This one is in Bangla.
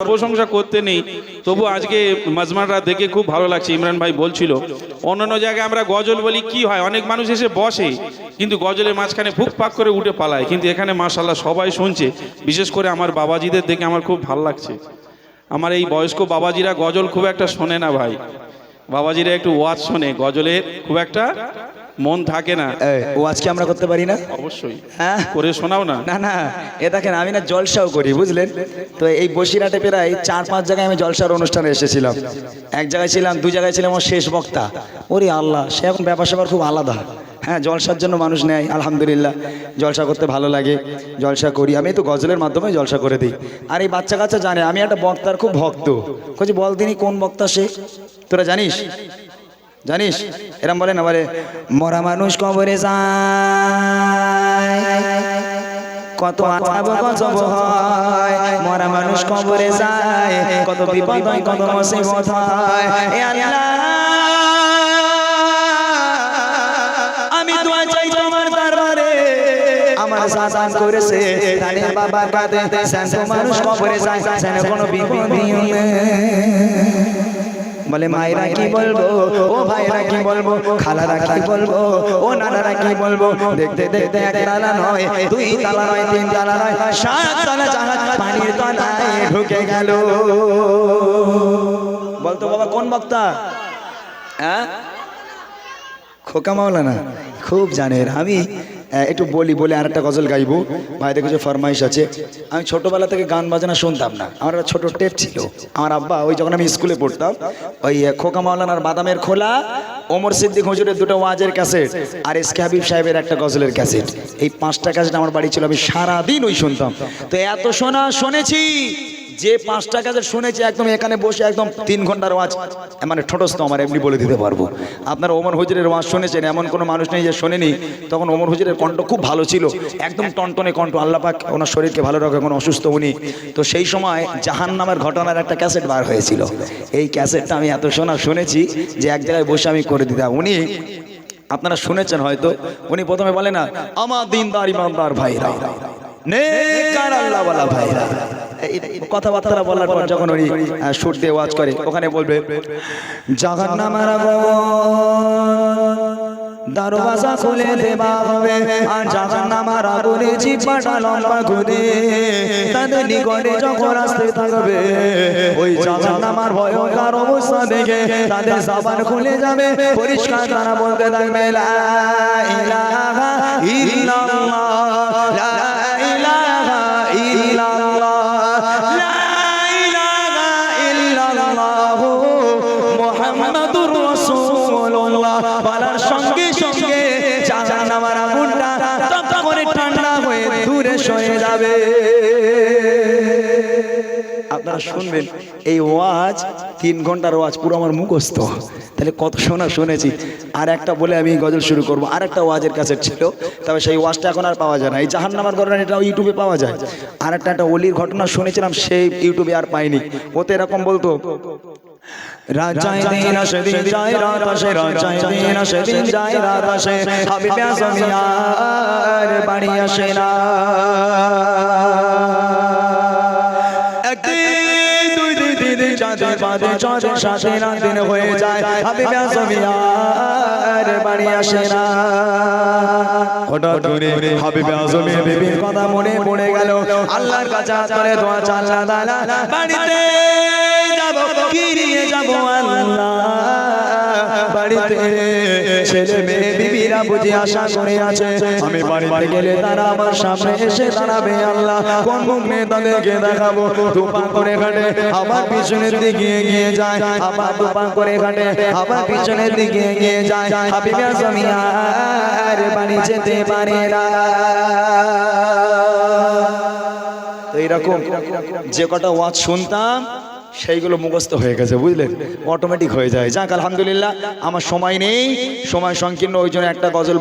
প্রশংসা করতে নেই। তবু আজকে মাজমানরা দেখে খুব ভালো লাগছে, ইমরান ভাই বলছিল। অন্যান্য জায়গায় আমরা গজল বলি, কি হয়? অনেক মানুষ এসে বসে, কিন্তু গজলের মাঝখানে ফুক পাক করে উঠে পালায়। কিন্তু এখানে মাশাল্লাহ সবাই শুনছে, বিশেষ করে আমার বাবাজিদের দেখে আমার খুব ভালো লাগছে। আমার এই বয়স্ক বাবাজিরা গজল খুব একটা শোনে না ভাই। বাবাজিরা একটু ওয়াজ শোনে গজলের খুব একটা মন থাকে না। ওয়াজ কি আজকে আমরা করতে পারি না? অবশ্যই। হ্যাঁ? করে শোনাও না। না না এ দেখেন আমি না জলসাও করি বুঝলেন? তো এই বসিরহাটে প্রায় চার পাঁচ জায়গায় আমি জলসার অনুষ্ঠানে এসেছিলাম। এক জায়গায় ছিলাম দু জায়গায় ছিলাম আমার শেষ বক্তা। ওরে আল্লাহ সে এখন ব্যাপার স্যাপার খুব আলাদা। হ্যাঁ জলসার জন্য মানুষ নেয়, আলহামদুলিল্লাহ। জলসা করতে ভালো লাগে, জলসা করি। আমি তো গজলের মাধ্যমে জলসা করে দিই। আর এই বাচ্চা কাচ্চা জানে, আমি একটা বক্তার খুব ভক্ত। বলছি বল তিনি কোন বক্তা সে? তোরা জানিস? জানিস? এরম বলে না, বলে, মরা মানুষ কবরে যায়, কত হয় মরা মানুষ কবরে যায়, কত বিপদ কত মুসিবত হয় আমার সাজান করেছে। তারে বাবার কাঁধে শান্ত মানুষ কবরে যায়। যেন কোনো বিপদ বলে, মায়েরা কি বলব? ও ভাইরা কি বলব? খালারা কি বলব? ও নানারা কি বলব? দেখতে দেখতে এক তালা নয়, দুই তালা নয়, তিন তালা নয়, সাত তালা জাহাজ পানির তলায় ঢুকে গেল। বলতো বাবা, কোন বক্তা? হ্যাঁ? খোকা মাওলানা, খুব জানের আমি একটু বলি, বলে আর একটা গজল গাইবো। ভাইদের কিছু ফরমাইশ আছে। আমি ছোটোবেলা থেকে গান বাজনা শুনতাম না। আমার একটা ছোট টেপ ছিল। আমার আব্বা, ওই যখন আমি স্কুলে পড়তাম, ওই খোকা মাওলানার বাদামের খোলা, ওমর সিদ্দিক হুজুরের দুটো ওয়াজের ক্যাসেট আর এস কে হাবিব সাহেবের একটা গজলের ক্যাসেট। এই পাঁচটা ক্যাসেট আমার বাড়ি ছিল, আমি সারাদিন ওই শুনতাম। তো এত শোনা, শুনেছি, যে পাঁচটা কাজের শুনেছি, একদম এখানে বসে একদম তিন ঘণ্টার ওয়াজ মানে ঠোঁটস্থ, আমার এমনি বলে দিতে পারব। আপনার ওমর হুজুরের ওয়াজ শুনেছেন? এমন কোনো মানুষ নেই যে শোনেনি। তখন ওমর হুজুরের কণ্ঠ খুব ভালো ছিল। একদম টনটনে কণ্ঠ। আল্লাপাক ওনার শরীরকে ভালো রাখে এখন অসুস্থ উনি। তো সেই সময় জাহান নামের ঘটনার একটা ক্যাসেট বার হয়েছিল। এই ক্যাসেটটা আমি এত শোনা শুনেছি যে এক জায়গায় বসে আমি করে দিতাম। উনি, আপনারা শুনেছেন হয়তো, উনি প্রথমে বলে না, আমার দিনদার ইমানদার ভাইরা কথাবার্তা বলার পর যখন উনি সুর দিয়ে ওয়াজ করে, ওখানে বলবে জাগান নামার দরওয়াজা খুলে দেবা হবে। আর জাগান নামার আগুনে জিপাটা লম্বা ঘুরে তাদের নিকটে যখন আসতে থাকবে ওই জাগান নামার ভয়ঙ্কর অবস্থা দেখে তাদের সাবান খুলে যাবে। পরিষ্কার তারা বলতে থাকবে লা ইলাহা ইল্লাল্লাহ। লা ইলাহা ইল্লাল্লাহ। লা ইলাহা ইল্লাল্লাহ। মুহাম্মাদুর সঙ্গে সঙ্গে জাহান্নামের আগুনটা, তপ করে ঠান্ডা হয়ে দূরে সরে যাবে। আপনারা শুনবেন, এই ওয়াজ, তিন ঘণ্টার ওয়াজ, পুরো আমার মুখস্থ। তাহলে কত শোনা শুনেছি। আর একটা বলে আমি গজল শুরু করব। আর একটা ওয়াজের কাছে ছিল, তবে সেই ওয়াজটা এখন আর পাওয়া যায় না। এই জাহান নামার ঘটনা এটা ইউটিউবে পাওয়া যায়। আর একটা একটা অলির ঘটনা শুনেছিলাম, সেই ইউটিউবে আর পাইনি। ওতে এরকম বলতো রাজায় দিন সেদিন যায় রাত আসে রাজায় দিন সেদিন যায় রাত আসে হাবিবে আসমিয়ার বাড়ি আসে না। দুই দিন চাঁদে বাদে চাঁদের সাথে দিন হয়ে যায়। হাবিবে আজমিয়ার বাড়ি আসে না। হঠাৎ করে হাবিবে আজমের বিবির কথা মনে পড়ে গেল। আল্লাহর কাছে করে দোয়া চাল্লা দালা বাড়িতে যাব, কি যাব আল্লাহ? বাড়িতে ছেলে মেয়ে বিবিরা বুঝে আশা করে আছে। আমি বাড়িতে গেলে তারা আমার সামনে এসে দাঁড়াবে, আল্লাহ, কোন মুখ নিয়ে তাদেরকে দেখাবো? দুপা করে ঘাটে আবার পিছনের দিকে এগিয়ে যায়। আবার দুপা করে ঘাটে আবার পিছনের দিকে এগিয়ে যায়। হাবিবে আজমি আর বাড়ি যেতে পারে না। এইরকম যে কটা ওয়াজ শুনতাম সেইগুলো মুখস্থ হয়ে গেছে বুঝলেন অটোমেটিক হয়ে যায়। যাক, আলহামদুলিল্লাহ, আমার সময় নেই। সময় সংকীর্ণ, ওই জন্য একটা গজল